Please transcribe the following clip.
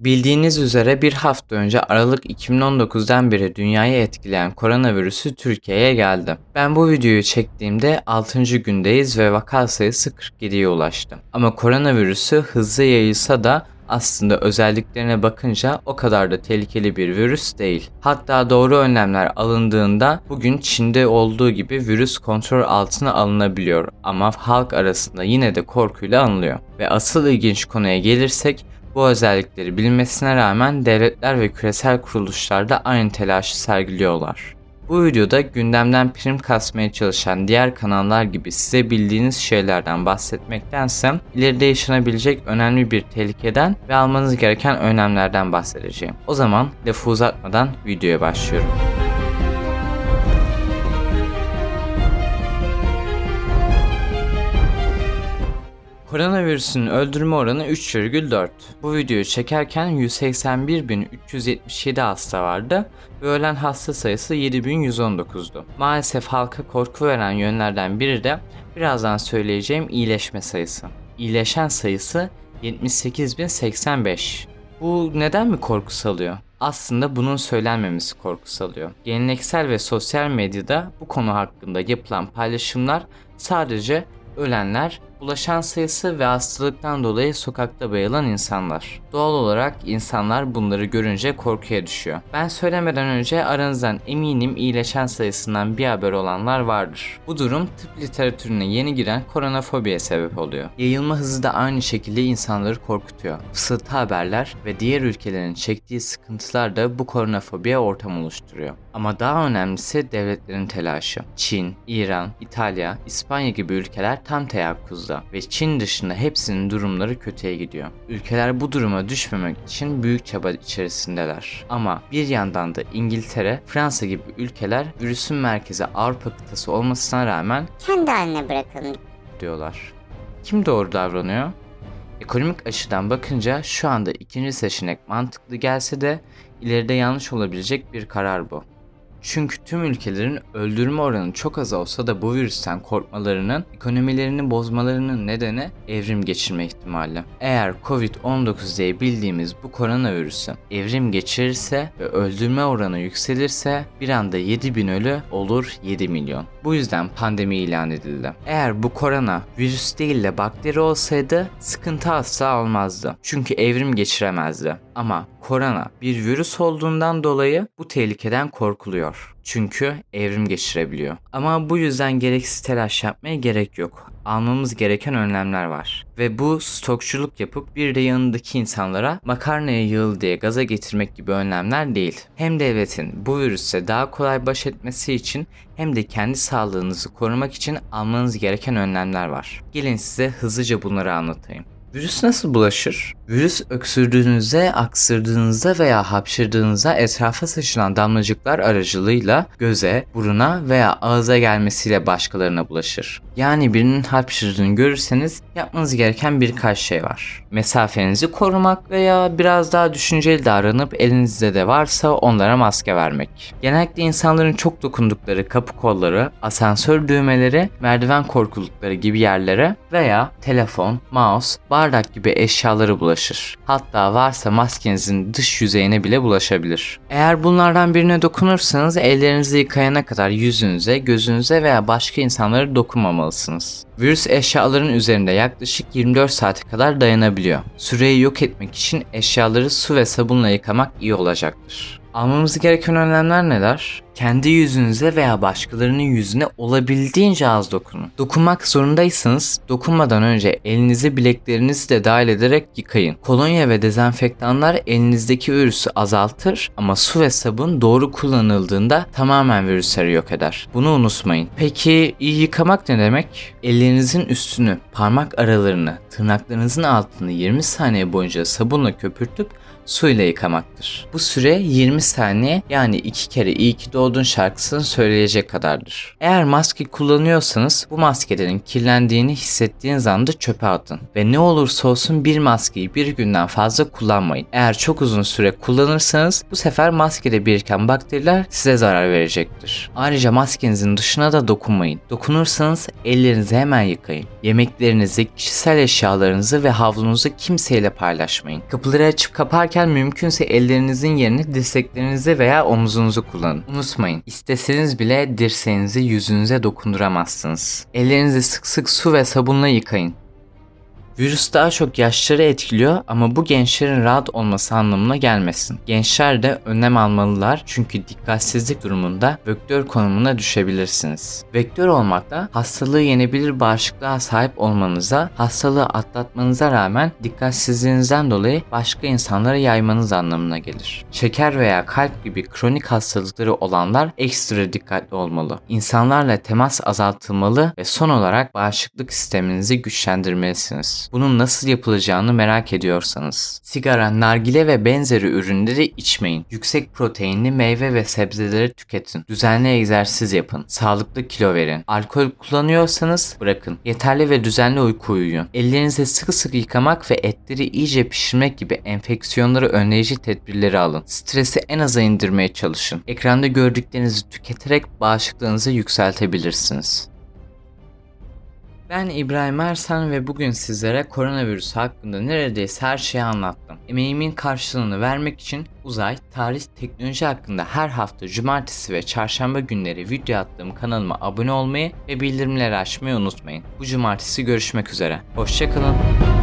Bildiğiniz üzere bir hafta önce Aralık 2019'dan beri dünyayı etkileyen koronavirüsü Türkiye'ye geldi. Ben bu videoyu çektiğimde 6. gündeyiz ve vaka sayısı 47'ye ulaştı. Ama koronavirüsü hızlı yayılsa da aslında özelliklerine bakınca o kadar da tehlikeli bir virüs değil. Hatta doğru önlemler alındığında bugün Çin'de olduğu gibi virüs kontrol altına alınabiliyor ama halk arasında yine de korkuyla anılıyor. Ve asıl ilginç konuya gelirsek bu özellikleri bilinmesine rağmen devletler ve küresel kuruluşlar da aynı telaşı sergiliyorlar. Bu videoda gündemden prim kasmaya çalışan diğer kanallar gibi size bildiğiniz şeylerden bahsetmektense ileride yaşanabilecek önemli bir tehlikeden ve almanız gereken önlemlerden bahsedeceğim. O zaman lafı uzatmadan videoya başlıyorum. Koronavirüsün öldürme oranı 3,4. Bu videoyu çekerken 181.377 hasta vardı ve ölen hasta sayısı 7.119'du. Maalesef halka korku veren yönlerden biri de birazdan söyleyeceğim iyileşme sayısı. İyileşen sayısı 78.085. Bu neden mi korku salıyor? Aslında bunun söylenmemesi korku salıyor. Geleneksel ve sosyal medyada bu konu hakkında yapılan paylaşımlar sadece ölenler, bulaşan sayısı ve hastalıktan dolayı sokakta bayılan insanlar. Doğal olarak insanlar bunları görünce korkuya düşüyor. Ben söylemeden önce aranızdan eminim iyileşen sayısından bir haber olanlar vardır. Bu durum tıp literatürüne yeni giren koronafobiye sebep oluyor. Yayılma hızı da aynı şekilde insanları korkutuyor. Fısıltı haberler ve diğer ülkelerin çektiği sıkıntılar da bu koronafobiye ortam oluşturuyor. Ama daha önemlisi devletlerin telaşı. Çin, İran, İtalya, İspanya gibi ülkeler tam teyakkuzda ve Çin dışında hepsinin durumları kötüye gidiyor. Ülkeler bu duruma düşmemek için büyük çaba içerisindeler. Ama bir yandan da İngiltere, Fransa gibi ülkeler virüsün merkezi Avrupa kıtası olmasına rağmen kendi haline bırakın. diyorlar. Kim doğru davranıyor? Ekonomik açıdan bakınca şu anda ikinci seçenek mantıklı gelse de ileride yanlış olabilecek bir karar bu. Çünkü tüm ülkelerin öldürme oranı çok az olsa da bu virüsten korkmalarının, ekonomilerini bozmalarının nedeni evrim geçirme ihtimali. Eğer Covid-19 diye bildiğimiz bu koronavirüsü evrim geçirirse ve öldürme oranı yükselirse bir anda 7000 ölü olur 7 milyon. Bu yüzden pandemi ilan edildi. Eğer bu korona virüs değil de bakteri olsaydı sıkıntı asla olmazdı. Çünkü evrim geçiremezdi. Ama korona bir virüs olduğundan dolayı bu tehlikeden korkuluyor. Çünkü evrim geçirebiliyor. Ama bu yüzden gereksiz telaş yapmaya gerek yok. Almamız gereken önlemler var. Ve bu stokçuluk yapıp bir de yanındaki insanlara makarnaya yığıl diye gaza getirmek gibi önlemler değil. Hem devletin bu virüse daha kolay baş etmesi için hem de kendi sağlığınızı korumak için almanız gereken önlemler var. Gelin size hızlıca bunları anlatayım. Virüs nasıl bulaşır? Virüs öksürdüğünüzde, aksırdığınızda veya hapşırdığınızda etrafa saçılan damlacıklar aracılığıyla göze, buruna veya ağza gelmesiyle başkalarına bulaşır. Yani birinin hapşırdığını görürseniz yapmanız gereken birkaç şey var. Mesafenizi korumak veya biraz daha düşünceli davranıp elinizde de varsa onlara maske vermek. Genellikle insanların çok dokundukları kapı kolları, asansör düğmeleri, merdiven korkulukları gibi yerlere veya telefon, mouse, bardak gibi eşyaları bulaşır. Hatta varsa maskenizin dış yüzeyine bile bulaşabilir. Eğer bunlardan birine dokunursanız ellerinizi yıkayana kadar yüzünüze, gözünüze veya başka insanlara dokunmamalısınız. Virüs eşyaların üzerinde yaklaşık 24 saate kadar dayanabiliyor. Süreyi yok etmek için eşyaları su ve sabunla yıkamak iyi olacaktır. Almamız gereken önlemler neler? Kendi yüzünüze veya başkalarının yüzüne olabildiğince az dokunun. Dokunmak zorundaysanız dokunmadan önce elinizi bileklerinizi de dahil ederek yıkayın. Kolonya ve dezenfektanlar elinizdeki virüsü azaltır ama su ve sabun doğru kullanıldığında tamamen virüsleri yok eder. Bunu unutmayın. Peki iyi yıkamak ne demek? Ellerinizin üstünü, parmak aralarını, tırnaklarınızın altını 20 saniye boyunca sabunla köpürtüp suyla yıkamaktır. Bu süre 20 saniye yani 2 kere iyi ki doğdun şarkısını söyleyecek kadardır. Eğer maske kullanıyorsanız bu maskelerin kirlendiğini hissettiğiniz anda çöpe atın. Ve ne olursa olsun bir maskeyi bir günden fazla kullanmayın. Eğer çok uzun süre kullanırsanız bu sefer maskede biriken bakteriler size zarar verecektir. Ayrıca maskenizin dışına da dokunmayın. Dokunursanız ellerinizi hemen yıkayın. Yemeklerinizi, kişisel eşyalarınızı ve havlunuzu kimseyle paylaşmayın. Kapıları açıp kaparken mümkünse ellerinizin yerine dirseklerinizi veya omuzunuzu kullanın. Unutmayın, isteseniz bile dirseğinizi yüzünüze dokunduramazsınız. Ellerinizi sık sık su ve sabunla yıkayın. Virüs daha çok yaşları etkiliyor ama bu gençlerin rahat olması anlamına gelmesin. Gençler de önlem almalılar çünkü dikkatsizlik durumunda vektör konumuna düşebilirsiniz. Vektör olmak da hastalığı yenebilir bağışıklığa sahip olmanıza, hastalığı atlatmanıza rağmen dikkatsizliğinizden dolayı başka insanlara yaymanız anlamına gelir. Şeker veya kalp gibi kronik hastalıkları olanlar ekstra dikkatli olmalı. İnsanlarla temas azaltılmalı ve son olarak bağışıklık sisteminizi güçlendirmelisiniz. Bunun nasıl yapılacağını merak ediyorsanız. Sigara, nargile ve benzeri ürünleri içmeyin. Yüksek proteinli meyve ve sebzeleri tüketin. Düzenli egzersiz yapın. Sağlıklı kilo verin. Alkol kullanıyorsanız bırakın. Yeterli ve düzenli uyku uyuyun. Ellerinizi sıkı sıkı yıkamak ve etleri iyice pişirmek gibi enfeksiyonları önleyici tedbirleri alın. Stresi en aza indirmeye çalışın. Ekranda gördüklerinizi tüketerek bağışıklığınızı yükseltebilirsiniz. Ben İbrahim Ersan ve bugün sizlere koronavirüs hakkında neredeyse her şeyi anlattım. Emeğimin karşılığını vermek için uzay, tarih, teknoloji hakkında her hafta cumartesi ve çarşamba günleri video attığım kanalıma abone olmayı ve bildirimleri açmayı unutmayın. Bu cumartesi görüşmek üzere. Hoşçakalın.